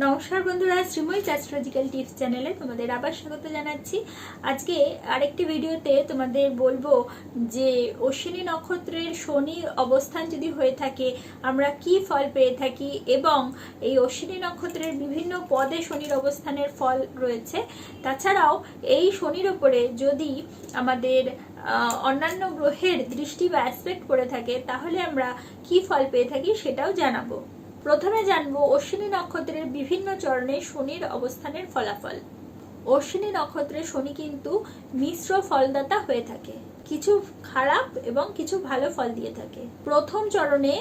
নমস্কার বন্ধুরা, Sreemoyee astrological tips চ্যানেলে তোমাদের আবার স্বাগত জানাচ্ছি। আজকে আরেকটি ভিডিওতে তোমাদের বলব যে অশ্বিনী নক্ষত্রের শনি অবস্থান যদি হয়ে থাকে, আমরা কি ফল পেয়ে থাকি এবং এই অশ্বিনী নক্ষত্রের বিভিন্ন পদে শনির অবস্থানের ফল রয়েছে। তাছাড়াও এই শনির ওপরে যদি আমাদের অন্যান্য গ্রহের দৃষ্টি বা অ্যাসপেক্ট করে থাকে, তাহলে আমরা কি ফল পেয়ে থাকি সেটাও জানাব। প্রথমে জানব অশ্বিনী নক্ষত্রের বিভিন্ন চরণে শনির অবস্থানের ফলাফল। অশ্বিনী নক্ষত্রে শনি কিন্তু মিশ্র ফলদাতা হয়ে থাকে। কিছু খারাপ এবং কিছু ভালো ফল দিয়ে থাকে। প্রথম চরণে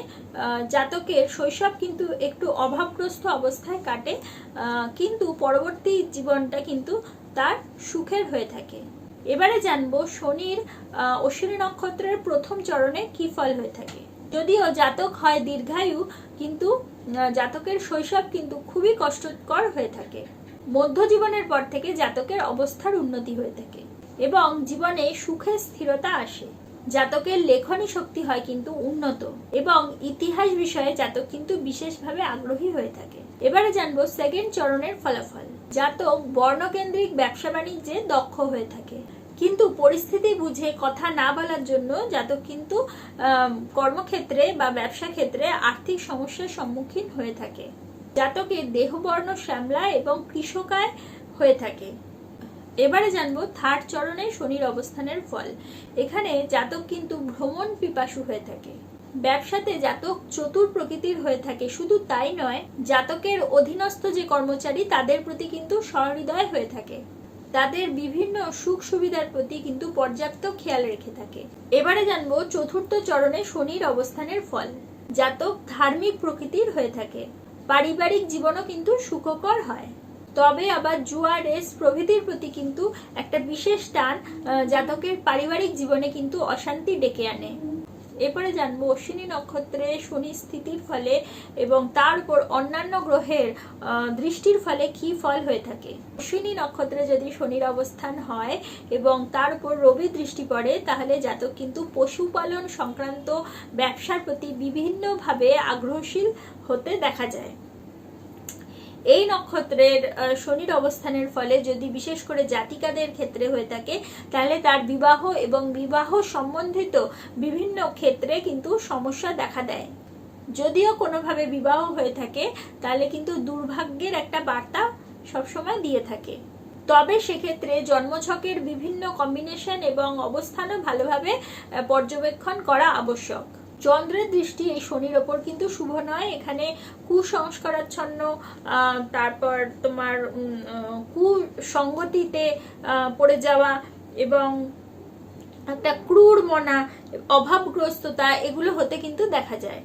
জাতকের শৈশব কিন্তু একটু অভাবগ্রস্ত অবস্থায় কাটে কিন্তু পরবর্তী জীবনটা কিন্তু তার সুখের হয়ে থাকে। এবারে জানব শনির অশ্বিনী নক্ষত্রের প্রথম চরণে কি ফল হয়ে থাকে। যদিও জাতক হয় দীর্ঘায়ু, কিন্তু জাতকের শৈশব কিন্তু খুবই কষ্টকর হয়ে থাকে। মধ্য জীবনের পর থেকে জাতকের অবস্থার উন্নতি হয়ে থাকে এবং জীবনে সুখের স্থিরতা আসে। জাতকের লেখনী শক্তি হয় কিন্তু উন্নত এবং ইতিহাস বিষয়ে জাতক কিন্তু বিশেষভাবে আগ্রহী হয়ে থাকে। এবারে জানব সেকেন্ড চরণের ফলাফল। জাতক বর্ণকেন্দ্রিক ব্যবসা বাণিজ্যে দক্ষ হয়ে থাকে। কিন্তু পরিস্থিতি বুঝে কথা না বলার জন্য জাতক কিন্তু কর্মক্ষেত্রে বা ব্যবসা ক্ষেত্রে আর্থিক সমস্যার সম্মুখীন হয়ে থাকে। জাতকের দেহবর্ণ শ্যামলা এবং কৃষকায় হয়ে থাকে। এবারে জানব থার্ড চরণে শনির অবস্থানের ফল। এখানে জাতক কিন্তু ভ্রমণ পিপাসু হয়ে থাকে। ব্যবসাতে জাতক চতুর প্রকৃতির হয়ে থাকে। শুধু তাই নয়, জাতকের অধীনস্থ যে কর্মচারী, তাদের প্রতি কিন্তু সহৃদয় হয়ে থাকে। তাদের বিভিন্ন সুখ সুবিধার প্রতি কিন্তু পর্যাপ্ত খেয়াল রেখে থাকে। এবারে জানব চতুর্থ চরণে শনির অবস্থানের ফল। জাতক ধার্মিক প্রকৃতির হয়ে থাকে। পারিবারিক জীবনও কিন্তু সুখকর হয়। তবে আবার জুয়া, রেস প্রভৃতির প্রতি কিন্তু একটা বিশেষ টান জাতকের পারিবারিক জীবনে কিন্তু অশান্তি ডেকে আনে। এরপরে জানব অশ্বিনী নক্ষত্রে শনি স্থিতির ফলে এবং তার উপর অন্যান্য গ্রহের দৃষ্টির ফলে কি ফল হয়ে থাকে। অশ্বিনী নক্ষত্রে যদি শনির অবস্থান হয় এবং তার উপর রবি দৃষ্টি পড়ে, তাহলে জাতক কিন্তু পশুপালন সংক্রান্ত ব্যবসার প্রতি বিভিন্নভাবে আগ্রহশীল হতে দেখা যায়। এই নক্ষত্রের শনির অবস্থানের ফলে যদি বিশেষ করে জাতিকাদের ক্ষেত্রে হয়ে থাকে, তাহলে তার বিবাহ এবং বিবাহ সম্বন্ধিত বিভিন্ন ক্ষেত্রে কিন্তু সমস্যা দেখা দেয়। যদিও কোনোভাবে বিবাহ হয়ে থাকে, তাহলে কিন্তু দুর্ভাগ্যের একটা বার্তা সবসময় দিয়ে থাকে। তবে সেক্ষেত্রে জন্মছকের বিভিন্ন কম্বিনেশন এবং অবস্থানও ভালোভাবে পর্যবেক্ষণ করা আবশ্যক। চন্দ্রের দৃষ্টি এই শনির ওপর কিন্তু শুভ নয়। এখানে কুসংস্কারাচ্ছন্ন তারপর তোমার কুসঙ্গতিতে পড়ে যাওয়া এবং একটা ক্রূর মনা, অভাবগ্রস্ততা এগুলো হতে কিন্তু দেখা যায়।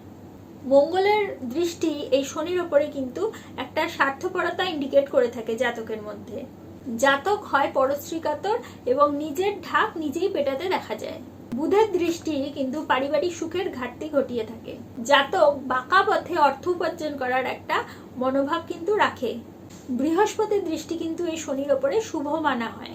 মঙ্গলের দৃষ্টি এই শনির ওপরে কিন্তু একটা স্বার্থপরতা ইন্ডিকেট করে থাকে জাতকের মধ্যে। জাতক হয় পরশ্রীকাতর এবং নিজের ঢাক নিজেই পেটাতে দেখা যায়। বুধের দৃষ্টি কিন্তু পারিবারিক সুখের ঘাটতি ঘটিয়ে থাকে। জাতক বাঁকা পথে অর্থ উপার্জন করার একটা মনোভাব কিন্তু রাখে। বৃহস্পতির দৃষ্টি কিন্তু এই শনির ওপরে শুভ মানা হয়।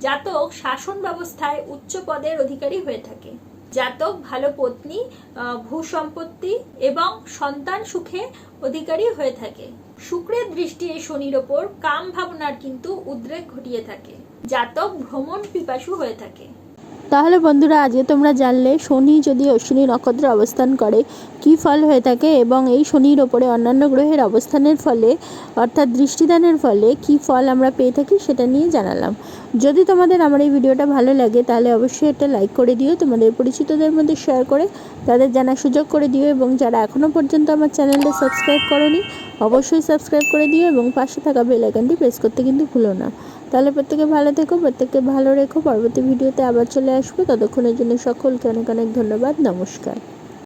জাতক শাসন ব্যবস্থায় উচ্চ পদের অধিকারী হয়ে থাকে। জাতক ভালো পত্নী আহ, ভূসম্পত্তি এবং সন্তান সুখে অধিকারী হয়ে থাকে। শুক্রের দৃষ্টি এই শনির ওপর কাম ভাবনার কিন্তু উদ্রেক ঘটিয়ে থাকে। জাতক ভ্রমণ পিপাসু হয়ে থাকে। তাহলে বন্ধুরা, আজকে তোমরা জানলে শনি যদি অশ্বিনী নক্ষত্রে অবস্থান করে, কি ফল হয়ে থাকে এবং এই শনির ওপরে অন্যান্য গ্রহের অবস্থানের ফলে, অর্থাৎ দৃষ্টিদানের ফলে কি ফল আমরা পেয়ে থাকি সেটা নিয়ে জানালাম। যদি তোমাদের আমার এই ভিডিওটা ভালো লাগে, তাহলে অবশ্যই একটা লাইক করে দিও, তোমাদের পরিচিতদের মধ্যে শেয়ার করে, তাদের জানার সুযোগ করে দিও এবং যারা এখনও পর্যন্ত আমার চ্যানেলটা সাবস্ক্রাইব করনি, অবশ্যই সাবস্ক্রাইব করে দিও এবং পাশে থাকা বেল আইকনটি প্রেস করতে কিন্তু ভুলো না। তাহলে প্রত্যেকে ভালো থেকো, প্রত্যেককে ভালো রেখো। পরবর্তী ভিডিওতে আবার চলে আসব। ততক্ষণের জন্য সকলকে অনেক অনেক ধন্যবাদ। নমস্কার।